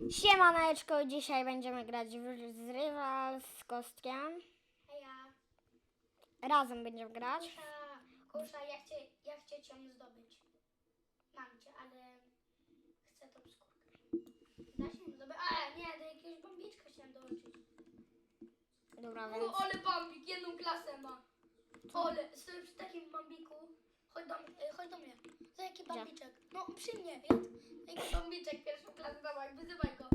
Siemaneczko, dzisiaj będziemy grać w zrywal z kostkiem. Heja, Razem będziemy grać. kusza, kusza, ja chcę, ja chcę cię zdobyć. Mam cię, ale chcę tą skórkę. Da się zdobyć? A, nie, do jakiegoś bombiczka chciałem dołączyć. Dobra, więc... O, ale bambik, jedną klasę ma. Ole, stoję przy takim bambiku. Chodź do, e, chodź do mnie. Za jaki bambiczek? No, przy mnie. Ja, jaki bambiczek, pierwszą klasę, dawaj, wyzywaj go.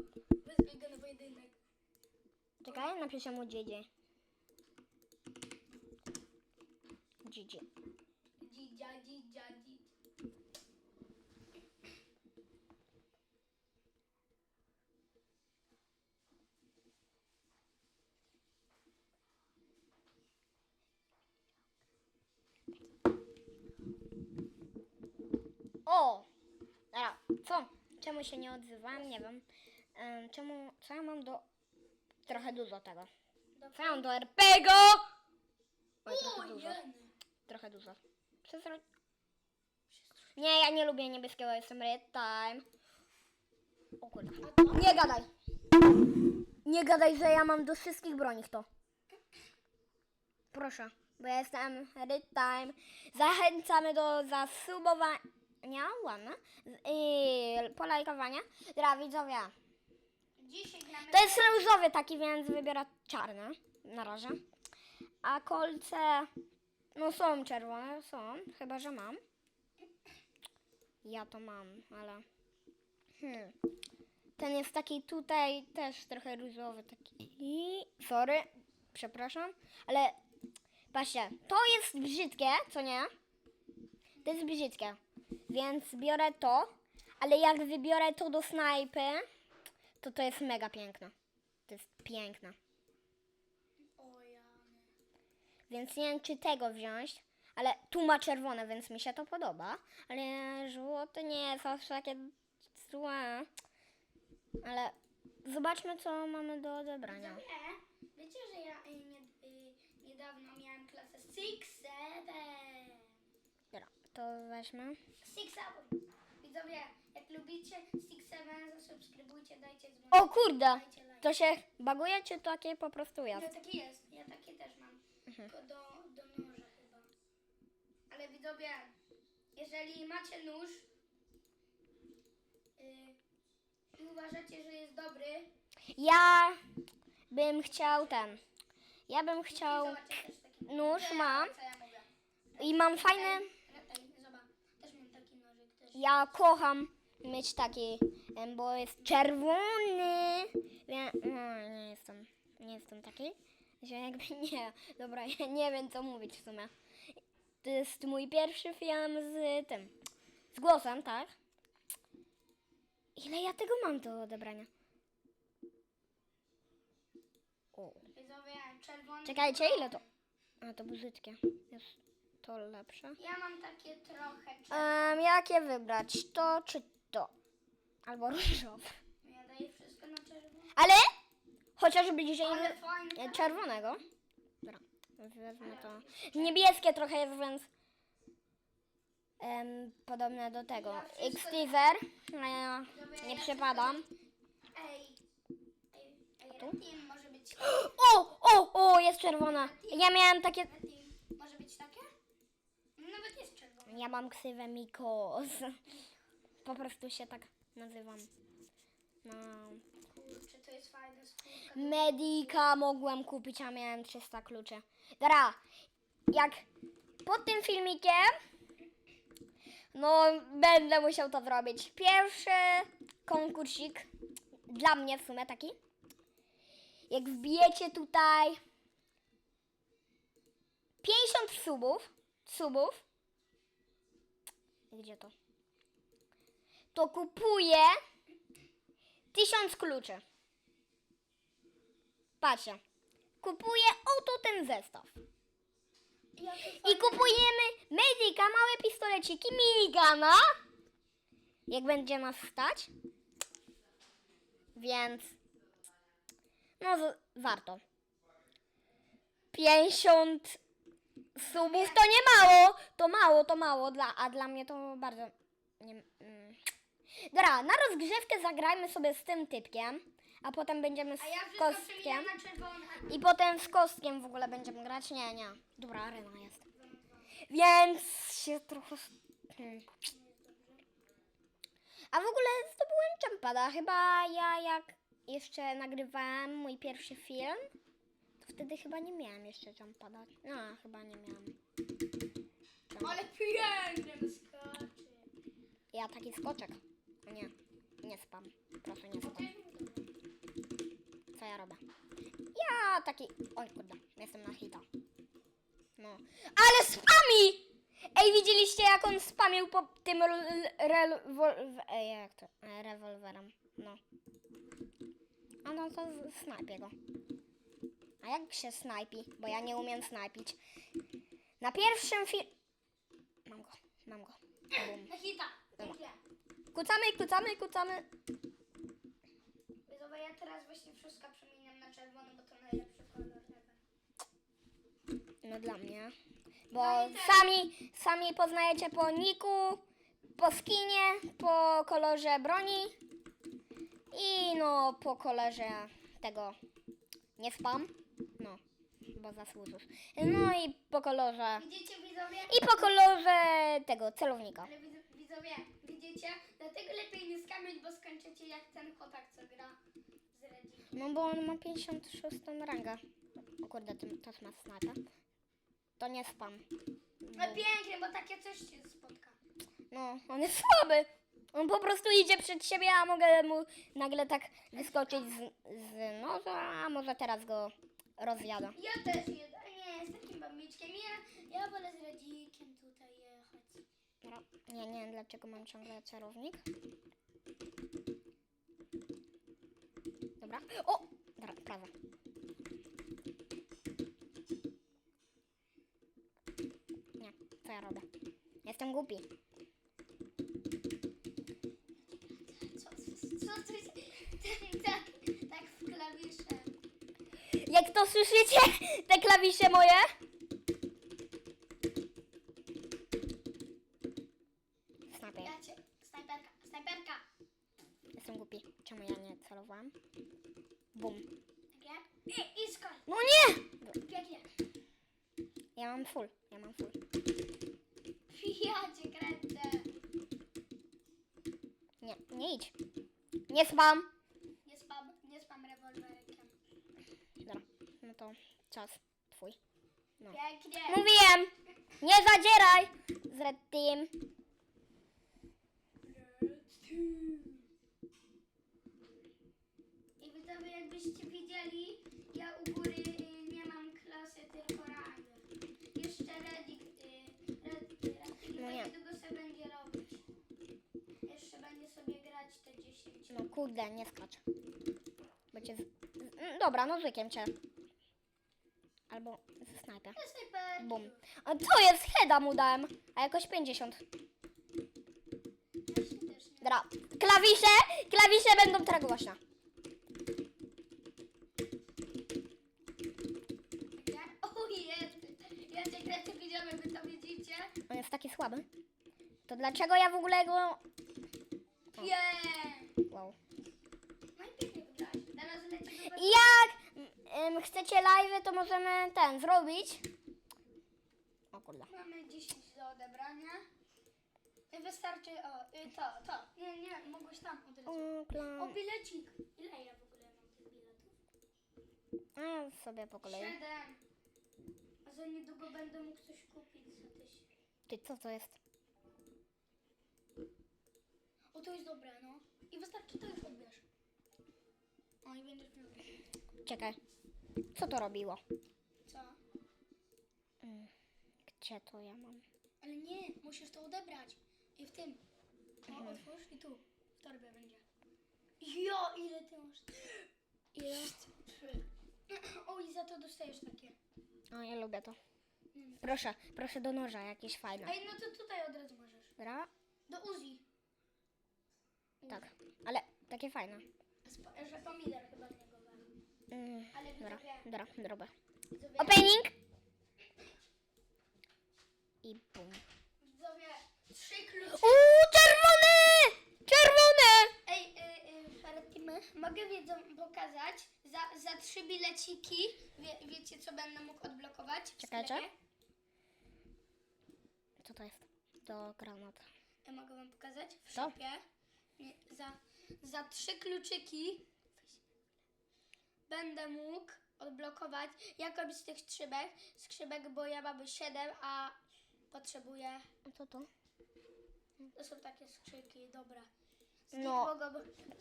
Wyzwij go na pojedynek. Czekaj, napiszę mu dziedzie. Dziedzie. Dzidzia, dzidzia, dzidzia. O! Dobra, co? Czemu się nie odzywam? Nie wiem. Em, czemu... Co ja mam do... Trochę dużo tego. Co ja mam do RPGO? Oj, trochę dużo. Trochę dużo. Nie, ja nie lubię niebieskiego, jestem red time. O kurde. Nie gadaj. Nie gadaj, że ja mam do wszystkich broni to. Proszę, bo ja jestem red time. Zachęcamy do zasubowania, ładne, i polajkowania. Dobra, widzowie. To jest różowy taki, więc wybiorę czarny na razie. A kolce, no są czerwone, są, chyba że mam. Ja to mam, ale... Hmm. Ten jest taki tutaj też trochę różowy, taki... Sorry, przepraszam, ale patrzcie, to jest brzydkie, co nie? To jest brzydkie, więc biorę to, ale jak wybiorę to do snajpy, to to jest mega piękne. To jest piękne. Więc nie wiem, czy tego wziąć, ale tu ma czerwone, więc mi się to podoba. Ale żółte nie jest aż takie złe. Ale zobaczmy, co mamy do odebrania. Nie, wiecie, że ja y, y, niedawno miałem klasę 6-7. Dobra, to weźmy. 6-7. Widzowie, jak lubicie 6-7, zasubskrybujcie, dajcie dzwonek. O kurde! Dajcie like. To się baguje, czy takie po prostu No jest? taki jest, ja takie też mam. Tylko do, do noża chyba. Ale widzowie, jeżeli macie nóż y, i uważacie, że jest dobry, Ja bym chciał ten. Ja bym chciał. zobaczcie też taki nóż mam. Co ja mówię? I mam fajny. Ej, zobacz, też mam taki nożyk też. Ja kocham mieć taki, bo jest czerwony. Wie, no, nie jestem, nie jestem taki. Że jakby nie, dobra, ja nie wiem co mówić w sumie. To jest mój pierwszy film z tym, z głosem, tak? Ile ja tego mam do odebrania? O. Czekajcie, ile to? A, to brzydkie. Jest to lepsze. Ja mam takie trochę czerwone. Jakie wybrać? To czy to? Albo różowe. Ja daję wszystko na czerwono. Ale chociaż bliżej Ale fajne. e, czerwonego. Dobra, wezmę to. Niebieskie trochę jest, więc em, podobne do tego. X-Teaser. No, ja nie przepadam. Ej, ej, ej, Tu? może być... O, o, o, jest czerwona. Ja miałem takie... Red team może być takie? Nawet jest czerwone. Ja mam ksywę Mikos. Po prostu się tak nazywam. No. Kurczę, to jest fajna skórka. Medika mogłem kupić, a miałem 300 kluczy. Dobra, jak pod tym filmikiem, no będę musiał to zrobić. Pierwszy konkursik, dla mnie w sumie taki. Jak wbijecie tutaj 50 subów, subów, gdzie to? To kupuję 1000 kluczy. Patrzcie. Kupuję oto ten zestaw. I kupujemy Medika, małe pistoleciki, minigana. Jak będzie nas stać. Więc. No, warto. 50 subów to nie mało. To mało, to mało. Dla, a dla mnie to bardzo. Nie, mm, Dobra, na rozgrzewkę zagrajmy sobie z tym typkiem, a potem będziemy z A ja wszystko kostkiem. przemieniam na czerwone. I potem z kostkiem w ogóle będziemy grać. Nie, nie. Dobra, arena jest. Więc się trochę. Hmm. A w ogóle zdobyłem jumpada. Chyba ja jak jeszcze nagrywałem mój pierwszy film, wtedy chyba nie miałem jeszcze jumpada. No, chyba nie miałem. Ale pięknie skacze. Ja taki skoczek. Nie, nie spam. Proszę nie spam. Co ja robię? Ja taki. Oj kurde, jestem na hita. No. Ale spami! Ej, widzieliście jak on spamił po tym rewol... Ej, jak to? Rewolwerem. No. A no to snajpię go. A jak się snajpi? Bo ja nie umiem snajpić. Na pierwszym film... Mam go, mam go. Bum. Hita. Kucamy, kucamy, kucamy. Widzowie, ja teraz właśnie wszystko przemieniam na czerwony, bo to najlepszy kolor ever. No dla mnie. Bo No i sami, sami poznajecie po niku, po skinie, po kolorze broni i no po kolorze tego nie spam. No, bo zasłużysz. No i po kolorze Widzicie widzowie? i po kolorze tego celownika. Ale widz- widzowie, widzicie? Dlatego lepiej nie skamić, bo skończycie jak ten chłopak, co gra z Reddit. No bo on ma 56 rangę. O kurde, to, to ma snajpę. To nie spam. No pięknie, bo takie coś się spotka. No, on jest słaby. On po prostu idzie przed siebie, a mogę mu nagle tak wyskoczyć z, z noża, a może teraz go rozjada. Ja też jedę, nie, z takim bambiczkiem. Ja, ja wolę z Redzikiem tutaj jechać. Dobra. Nie, nie wiem dlaczego mam ciągle celownik. Dobra. O! Dobra, prawo. Nie, co ja robię? Jestem głupi. Co, co, co tu się... Tak, tak, tak w klawisze. Jak to słyszycie? Te klawisze moje? Snajper. Ja cię, snajperka, snajperka. Jestem głupi. Czemu ja nie celowałam? Bum. Takie? I, i skocz. No nie! Pięknie. Ja mam full. Ja mam full. Ja cię kręcę. Nie, nie idź. Nie spam. Nie spam, nie spam rewolwerkiem. Dobra, no to czas twój. No. Pięknie. Mówiłem! Nie zadzieraj! Z Red Team. I widzowie, jakbyście widzieli, ja u góry y, nie mam klasy, tylko rangę. Jeszcze Redik, y, Red, Red, No nie. niedługo sobie będzie robić. Jeszcze będzie sobie grać te 10. No kurde, nie skacz. Bo cię z... z- mm, Dobra, nożykiem cię. Albo ze snajper. Bum. A co jest? Heada mu dałem. A jakoś 50. Ja się też nie. Dobra. Klawisze! Klawisze będą teraz głośne. Ja? O jest. Ja cię kręcę, widzowie, wy to widzicie? On jest taki słaby. To dlaczego ja w ogóle go... Pięknie. Wow. No jak ym, chcecie live, to możemy ten zrobić. O kurde. Mamy 10 do odebrania. I Wystarczy, o, y, to, to. Nie, nie, mogłeś tam odlecieć. O, O, kla- bilecik. Ile ja w ogóle mam tych biletów? A, sobie po kolei. Siedem. A za niedługo będę mógł coś kupić za tysiąc. Ty, co to jest? O, to jest dobre, no. I wystarczy to już odbierz. O, i będziesz miał. Czekaj. Co to robiło? Co? Mm, Gdzie to ja mam? Ale nie, musisz to odebrać. I w tym. O, otwórz i tu. W torbie będzie. Jo, ile ty masz? Ile? Trzy. O, i za to dostajesz takie. O, ja lubię to. Mm. Proszę, proszę do noża, jakieś fajne. Ej, no to tutaj od razu możesz. Dobra? Do Uzi. Tak. Ale takie fajne. Sp- że pomidor chyba wam. Mm, dobra, dobra, dobra. Opening! I bum. widzowie, trzy klucze. Uuu, czerwony! Czerwony! My, mogę wiedzą pokazać za, za trzy bileciki. Wie, wiecie, co będę mógł odblokować? Czekajcie. Co to jest? To granat. Ja mogę wam pokazać w Co? shopie. Nie, za, za trzy kluczyki będę mógł odblokować jakąś z tych skrzypek, skrzypek bo ja mam 7, a potrzebuję. A co to? To są takie skrzyki, dobra. Z No.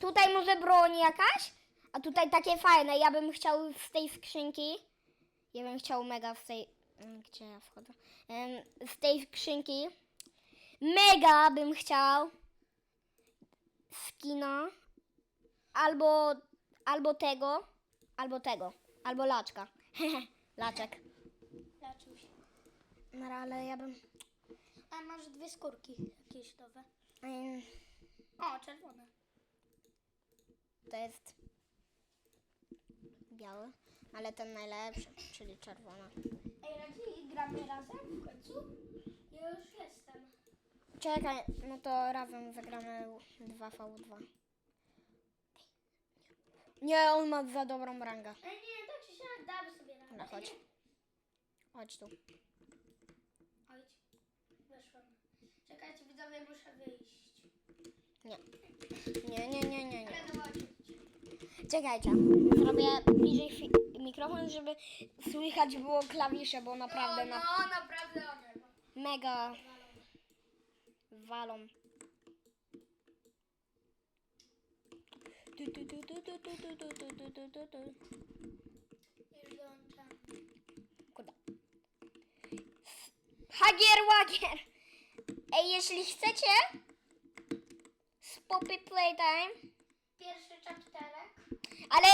Tutaj może broń jakaś? A tutaj takie fajne. Ja bym chciał z tej skrzynki. Ja bym chciał mega z tej. mm, Gdzie ja wchodzę? Z tej skrzynki. Mega bym chciał. Skina. Albo. Albo tego. Albo tego. Albo laczka. Laczek. Leczuś. No ale ja bym. A masz dwie skórki jakieś nowe. em, O, czerwone. To jest. Biały. Ale ten najlepszy, czyli czerwony. Ej, Radzi, gramy razem w końcu? Ja już jestem. Czekaj, no to razem zagramy 2v2. Nie, on ma za dobrą rangę. Ej, nie, tak czy siak, damy sobie radę. Dobra, chodź. Chodź tu. Chodź. Weszłam. Czekajcie, widzowie, muszę wyjść. Nie. Nie, nie, nie, nie, nie. Ale dochodzić. Czekajcie. Zrobię bliżej fi- mikrofon, żeby słychać było klawisze, bo naprawdę no, na no, naprawdę one. mega walą. Już dołączam. Kurde. Hagier Wagier! Ej, jeśli chcecie z Poppy Playtime, Pierwszy chapterek. ale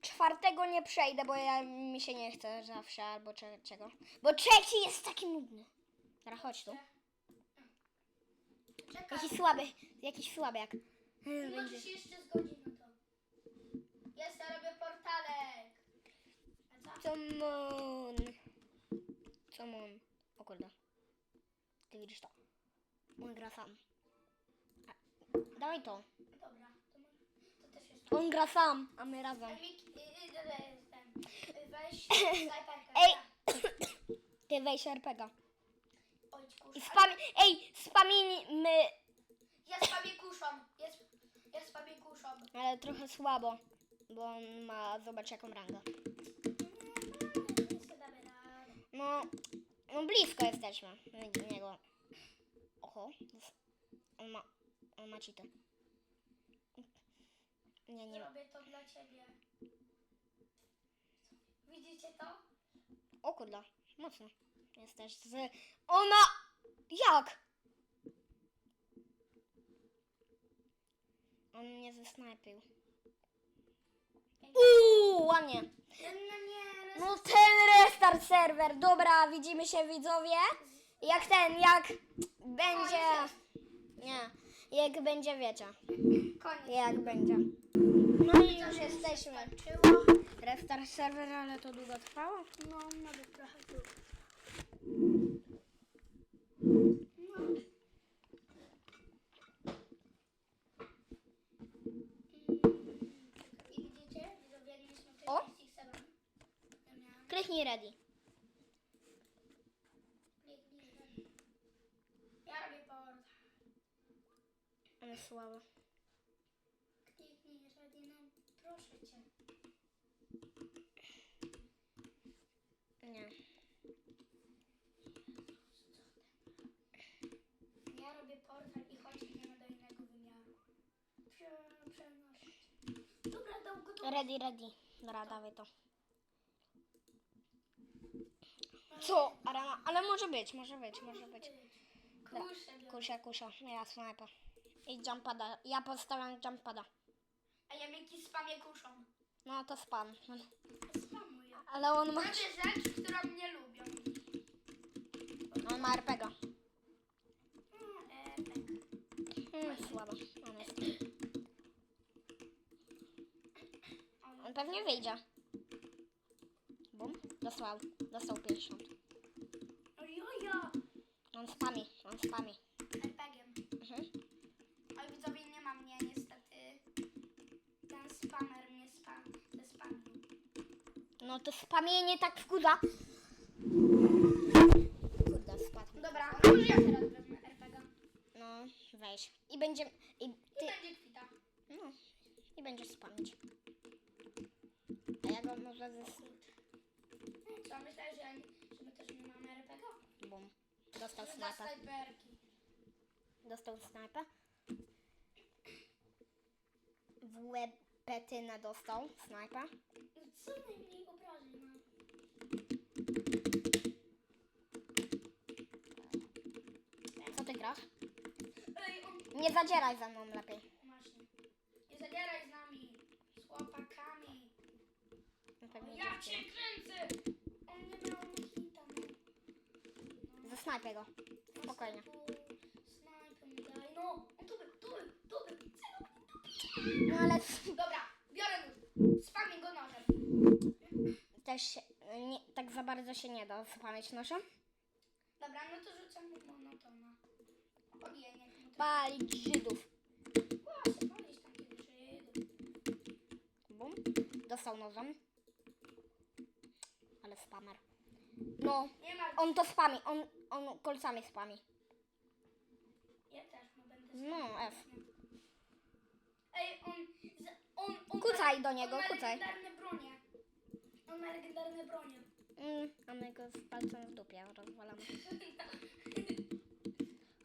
czwartego nie przejdę, bo ja mi się nie chce zawsze albo trzeciego. Bo trzeci jest taki nudny. Dobra, chodź tu. Czekaj. Jakiś słaby, jakiś słabiak. Hmm, Nie będzie. możesz się jeszcze zgodzić na to. Jest, ja robię portalek. A co? Come on. Come on. O kurde. Ty widzisz to. On gra sam. A, dawaj to. Dobra, to, może- to też jest. On gra sam, a my razem. Y, y, y, y, ten, y, Weź snajperkę. Ej! Ty weź RPG. Oj, I kurwa. spami... Ej, spamimy... Ja spamię kuszą. Ja, spamię kuszą. Ale trochę słabo, bo on ma... Zobacz jaką rangę. Damy. No, no blisko jesteśmy do niego. Oho. On ma... On ma cheaty. Nie, nie. Zrobię to dla ciebie. Widzicie to? O kurde, mocno. Jesteś z... Ona... Jak? On mnie zesnajpił. Uuu, ładnie. No nie, No ten restart serwer. Dobra, widzimy się widzowie. Jak ten, jak będzie... Nie, jak będzie, wiecie. Koniec. Jak będzie. No i już jesteśmy. Restart serwer, ale to długo trwało? No, nawet trochę długo. Kliknij ready. Ja robię portal. Ale słabo. Kliknij, jeżeli no, proszę cię. Nie. Ja robię portal i chodź idziemy do innego wymiaru. Prze- Przenosić. Dobra, dał go do... Ready, ready. Dobra, dawaj to. Co? Arena? Ale może być, może być, może być. Kuszę biorę. Kusia, kusia. Ja snajper. I jumpada. Ja postawiam jumpada. A ja Miki spamię kuszą. No to spam. Spamuję. Ale on ma... Robię rzecz, którą nie lubią. On ma RPG. Mm, e, tak. Hmm, słabo. On jest. On pewnie wyjdzie. Bum. Dostał. Dostał 50. On spami, on spami. RPGiem. Mhm. Oj widzowie nie ma mnie niestety. Ten spamer mnie spam, ze. No to spamienie tak wkurza. Kurde, spadł. Dobra, no może ja teraz wezmę RPG. No, weź. I będzie... I, ty... I będzie kwita. No. I będziesz spamić. A ja go może ze Dostał Dla snajpa. snajperki. Dostał snajpa. W łeb petynę dostał snajpa. Co najmniej obrażeń mam. Co ty grasz? Ej, on... Nie zadzieraj ze mną lepiej. Właśnie. Nie zadzieraj z nami. Z chłopakami. No Ja cię kręcę! On nie miał hita. Zasnajpię go. Spokojnie. Snajpę mi daj. No, on tu był, tu był, tu był. No ale Dobra, biorę nóż. Spamię go nożem. też się, nie, tak za bardzo się nie da spamić nożem. Dobra, no to rzucam mu monotona. Ojej, nie wiem. Palić Żydów. Właśnie, palić tam kiedy Żydów. Bum. Dostał nożem. Ale spamer. No, Nie ma. on to spami. On, on kolcami spami. Ja też, no będę No, F. Ej, on, z- on, on Kucaj do niego, on ma kucaj. legendarne bronie. On ma legendarne bronie. Mm, a my go z palcem w dupie rozwalamy.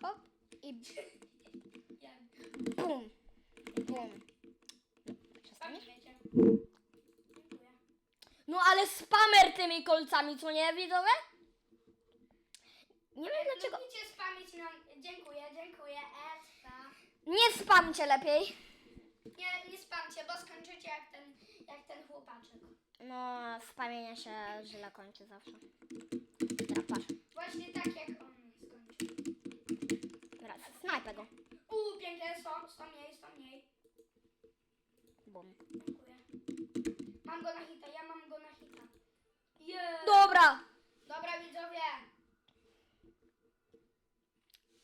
Hop i Jak bum. Bum. Przestaniesz? pamiętacie. No ale spamer tymi kolcami, co nie widzowie? Nie wiem dlaczego. Lubicie spamić nam. Dziękuję, dziękuję. Esta. Nie spamcie lepiej. Nie, nie spamcie, bo skończycie jak ten, jak ten chłopaczek. No, spamienie się źle kończy zawsze. Patrz. Właśnie tak jak on skończył. Teraz snajpę go. Uuu, pięknie, 100, 100 mniej, 100 mniej. Bum. Dziękuję. Mam go na hita, ja mam. Dobra. Dobra widzowie,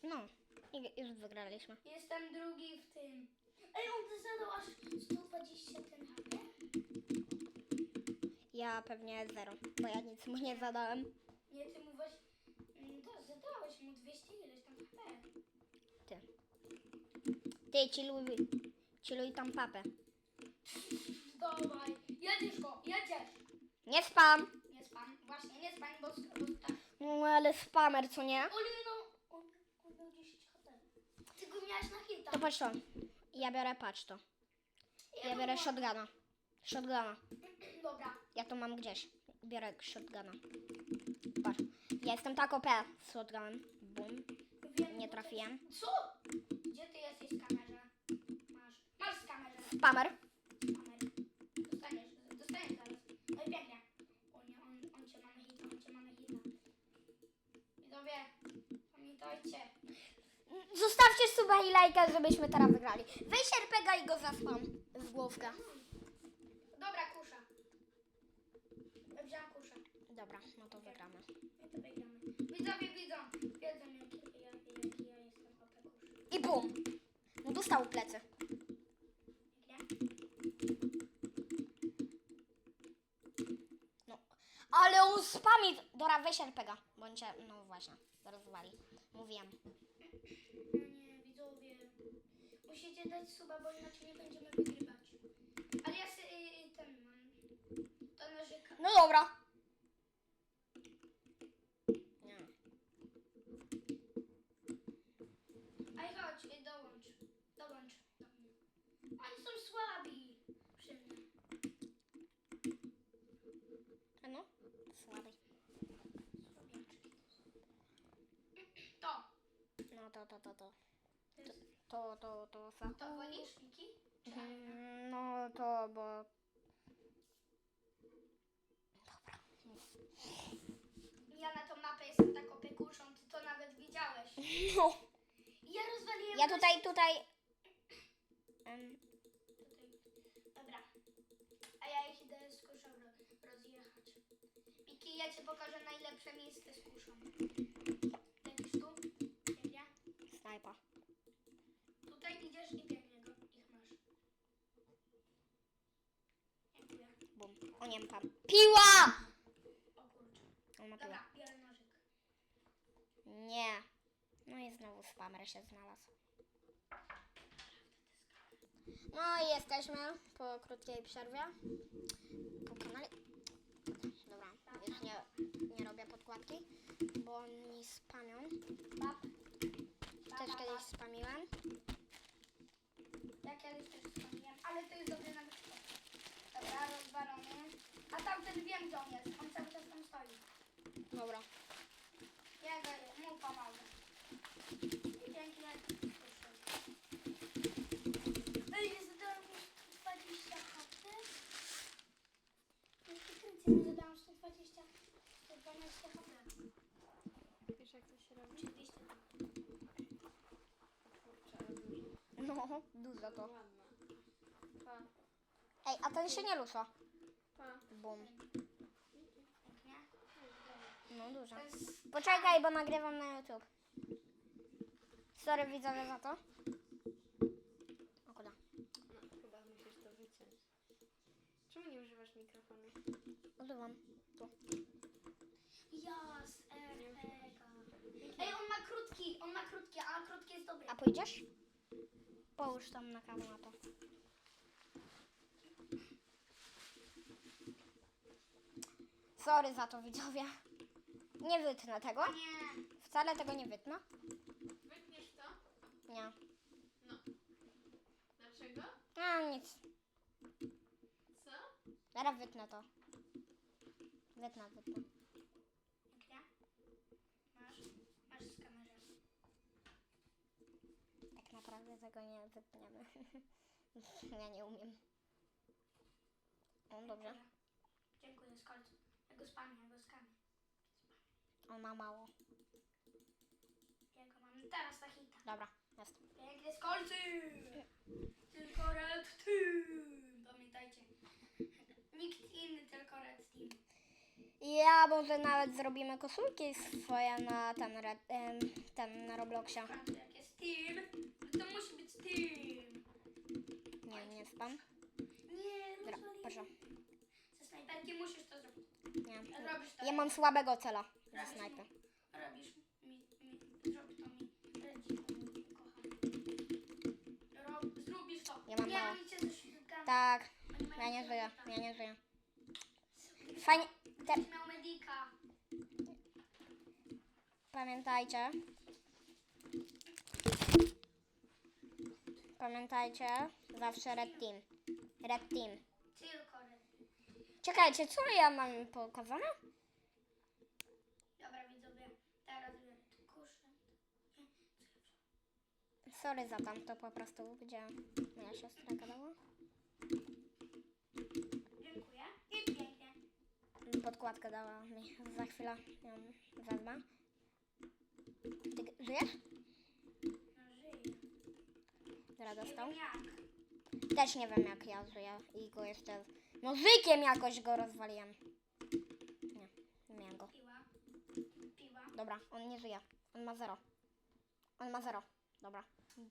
No, i już wygraliśmy. jestem drugi w tym. Ej, on zadał aż 120 ten HP. Ja pewnie zero, bo ja nic mu nie zadałem. Nie, ty mu weź... Mm, To zadałeś mu 200 ileś tam HP. Ty. Ty, chilluj, chilluj tam papę. Dawaj, jedziesz go, jedziesz. Nie spam. Spam, właśnie nie spam, bo, bo tak. No, ale spamer, co nie? Ale no, on, miał 10 HP. Ty go miałeś na hita. To patrz to. Ja biorę, patrz to. Ja biorę mam. shotguna. Shotguna. Dobra, Ja to mam gdzieś. Biorę shotguna. Patrz. Ja jestem tak OP z shotgunem. Bum. wiem. Nie bo trafiłem. jest- Co? Gdzie ty jesteś z kamerze? Masz, masz z kamerze. Spamer. Kamer. Dostaniesz, dostaniesz zaraz. No i pięknie. O nie, on, on cię ma na hita, on cię ma na hita. Widzowie, pamiętajcie. Zostawcie suba i lajka, żebyśmy teraz wygrali. Weź RPGa i go zaspam w główkę. Dobra, kusza. Ja wziąłem kuszę. Dobra, no to wygramy. I to wygramy. Widzowie widzą, wiedzą jaki ja, jaki ja jestem OP. I bum. No dostał plecy. No. Ale on spami. Dobra, weź RPGa. Bądźcie, no właśnie, rozwali. Mówiłem. No nie, widzowie. Musicie dać suba, bo inaczej nie będziemy wygrywać. Ale ja sobie y, y, ten mam. To narzeka. No dobra. Nie. Aj chodź, y, dołącz. Dołącz do mnie. Oni są słabi. Przy mnie. No, słaby. Słabiaczki. To. No to, to, to, to. To, jest, To, to, to, to. to wolisz, Miki? Czy Mm, No to, bo... Dobra. Ja na tą mapę jestem tak opiekuszą, ty to nawet widziałeś. No. I ja rozwaliłem Ja tutaj, tutaj... em, Tutaj. Dobra. A ja ich idę z kuszą ro- rozjechać. Miki, ja ci pokażę najlepsze miejsce z kuszą. Lecisz tu? Pięknie. snajpa. Tutaj idziesz i pięknie go. Ich masz. Dziękuję. Bum. O nie mam. Piła! O kurczę. On ma piłę. Dobra, biorę nożyk. Nie. No i znowu spamer się znalazł. No i jesteśmy po krótkiej przerwie. Po kanale. Dobra, już nie, nie robię podkładki, bo oni spamią. Bab. Też kiedyś spamiłem. Ja kiedyś też wspomniałem, ale to jest dobre na wykrzykach. Dobra, rozwalony. A tamten wiem, gdzie on jest. On cały czas tam stoi. Dobra. Ja go mu pomogę. Pięknie. Ej, nie zadałem mu 120 HP. Kręcę, nie zadałem 120, 112 HP. Wiesz jak to się robi? Oczywiście. Kurczę, ale dużo. No, dużo to. A ten się nie rusza. pa. Bum. No dużo. Poczekaj, bo nagrywam na YouTube. Sorry widzowie za to. O kurde. No, chyba musisz to wyciąć. Czemu nie używasz mikrofonu? Używam. Tu. Jas, efeka. Ej, on ma krótki, on ma krótki, a krótki jest dobry. A pójdziesz? Połóż tam na kamerę to. Sorry za to widzowie. Nie wytnę tego. Nie. Wcale tego nie wytnę. Wytniesz to? Nie. No. Dlaczego? A nic. Co? Teraz wytnę to. Wytnę, wytnę. Masz, masz z kamerę. Tak naprawdę tego nie wytniemy. ja nie umiem. O, dobrze. Go skamię. On ma mało. Ja go mam teraz na hita. Dobra, jest. Pięknie, skolcy! Tylko Red Team. Pamiętajcie. Nikt inny, tylko Red Team. Ja może nawet zrobimy koszulki swoje na ten, red, em, ten na Robloxie. Patrz, jak jest Team, to musi być Team. Nie, nie spam. Nie, Dobra, rozwaliłem. proszę. Snajperki musisz to zrobić. Nie. Robisz to. Ja mam słabego cela ze Robisz snajpy. mu- Robisz mi, mi, zrobi to mi. Leci, mój kochany. Rob, zrobisz to. Ja mam nie, mało. oni cię. Tak, Oni mają ja nie żyję, medika. ja nie żyję. Fajnie, te, Będziesz miał medika. pamiętajcie. Pamiętajcie, zawsze red team. Red team. Czekajcie, co ja mam pokazane? Dobra, widzowie. Teraz kuszę. Sorry za tam, to po prostu gdzie moja siostra gadała. Dziękuję. I pięknie. Podkładkę dała mi. Za chwilę ją wezmę. Ty g- żyjesz? No żyję. Nie dostał. jak. Też nie wiem jak ja żyję i go jeszcze nożykiem jakoś go rozwaliłem. Nie, nie miałem go. Dobra, on nie żyje. On ma zero. On ma zero. Dobra.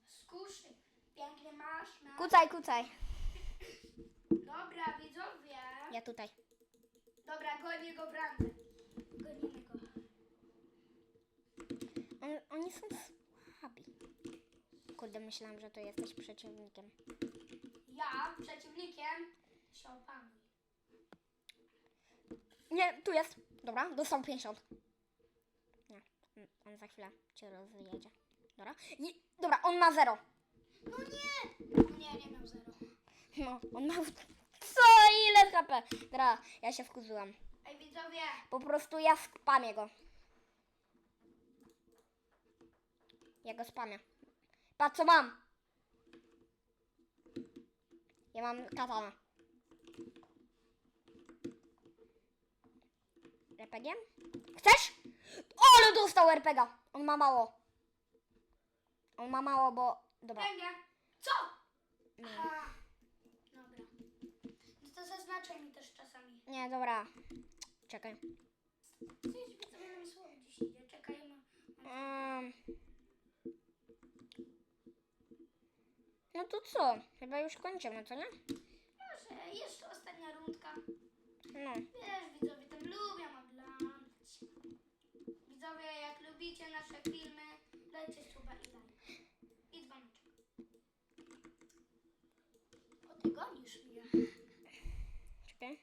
Z kuszy. Pięknie masz na... Kucaj, kucaj. Dobra, widzowie. Ja tutaj. Dobra, gonię go brandę. Gonimy go. On, oni są słabi. Kurde, myślałam, że to jesteś przeciwnikiem. Ja przeciwnikiem się opanuj. Nie, tu jest. Dobra, dostał 50. Nie, on- on za chwilę cię rozjedzie. Dobra. I, dobra, on ma zero. No nie! Nie, nie miał zero. No, on ma... Co? Ile HP? Dobra, ja się wkurzyłam. Ej, widzowie. Po prostu ja spamię go. Ja go spamię. Patrz co mam. Ja mam katanę. RPG? Chcesz? O, ale dostał RPG. On ma mało. On ma mało, bo... Dobra. Będzie. Co? Aha. Dobra. No to zaznaczaj mi też czasami. Nie, dobra. Czekaj. Coś widzowie nam słowo dziś idzie. Czekajmy. Um. No to co? Chyba już kończymy, co nie? Może jeszcze ostatnia rundka. No. Wiesz, widzowie tam lubią oglądać. Widzowie, jak lubicie nasze filmy, dajcie suba i like. I dzwoneczek. O, ty gonisz mnie. Czekaj.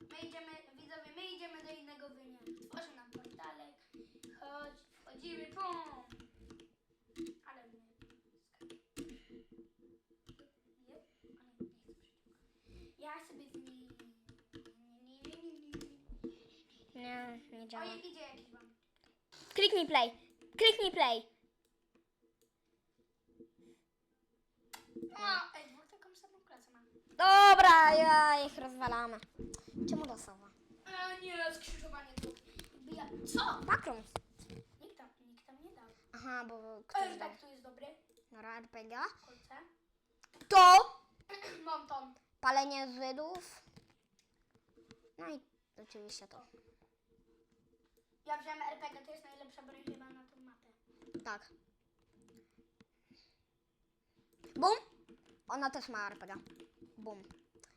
My idziemy, widzowie, my idziemy do innego wymiaru. Tworzę nam portalek. Chodź, wchodzimy, pum. Ale mnie. Je? Ale nie chcę przyciągać. Ja sobie z nim. Nie, nie, nie, nie, nie. Nie, nie działa. Oj, idzie jakiś wam. Kliknij play. Kliknij play. O, ej, dwóch taką samą klasę mam. Dobra, ja ich rozwalamy. Czemu losowa? A nie, skrzyżowanie dwóch. Jakby ja... Co? Backrooms. Nikt tam, nikt tam nie dał. Aha, bo ktoś Ej, tak, tu jest dobry. Dobra, RPG. Kolce. To Mam ton. palenie Żydów. No i oczywiście to. Ja wziąłem RPG, to jest najlepsza broń chyba na tą mapę. Tak. Bum. Ona też ma RPG. Bum.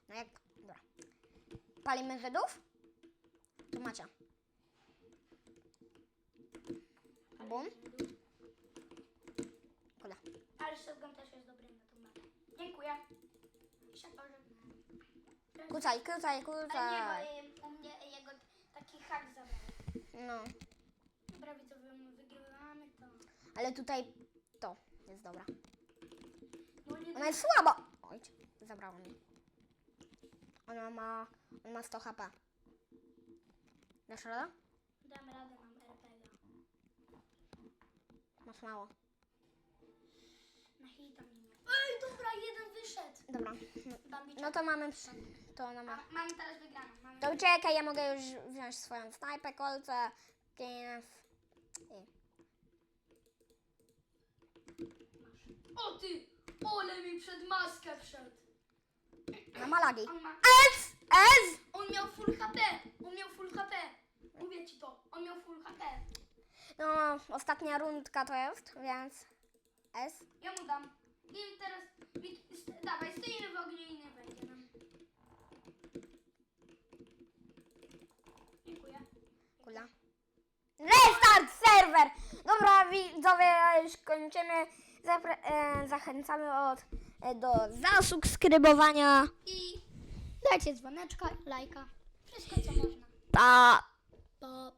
No jak... Dobra. Palimy Żydów. Tu macie. Bum. Kurde. Ale shotgun też jest dobry na tą mapę. Dziękuję. Siatorze. Kucaj, kucaj, Ale nie, kucaj. bo y, u mnie jego taki hak zabrał. No. Dobra, widzowie, my wygrywamy to. Ale tutaj to jest dobra. No nie Ona jest słaba. Oj, zabrało mi. Ona ma, on ma 100 HP. Dasz radę? dam radę, mam RPG. Masz mało. Na hita nie. Ej, dobra, jeden wyszedł. Dobra. No to mamy, przy- to ona ma. Mamy teraz wygraną. Mamy To czekaj, ja mogę już wziąć swoją snajpę, kolce. I... O ty! Ole mi przed maskę wszedł. No ma lagi. On ma... Ez! Ez! On miał full HP! On miał full HP! Mówię ci to, on miał full HP. No, ostatnia rundka to jest, więc... Ez. Ja mu dam. I teraz, dawaj, stoimy w ogniu i nie będzie nam. Dziękuję. Kula. Restart serwer! Dobra, widzowie, już kończymy. Zapra- e, zachęcamy od, e, do zasubskrybowania. I dajcie dzwoneczka, lajka. Wszystko co można. Pa! Pa.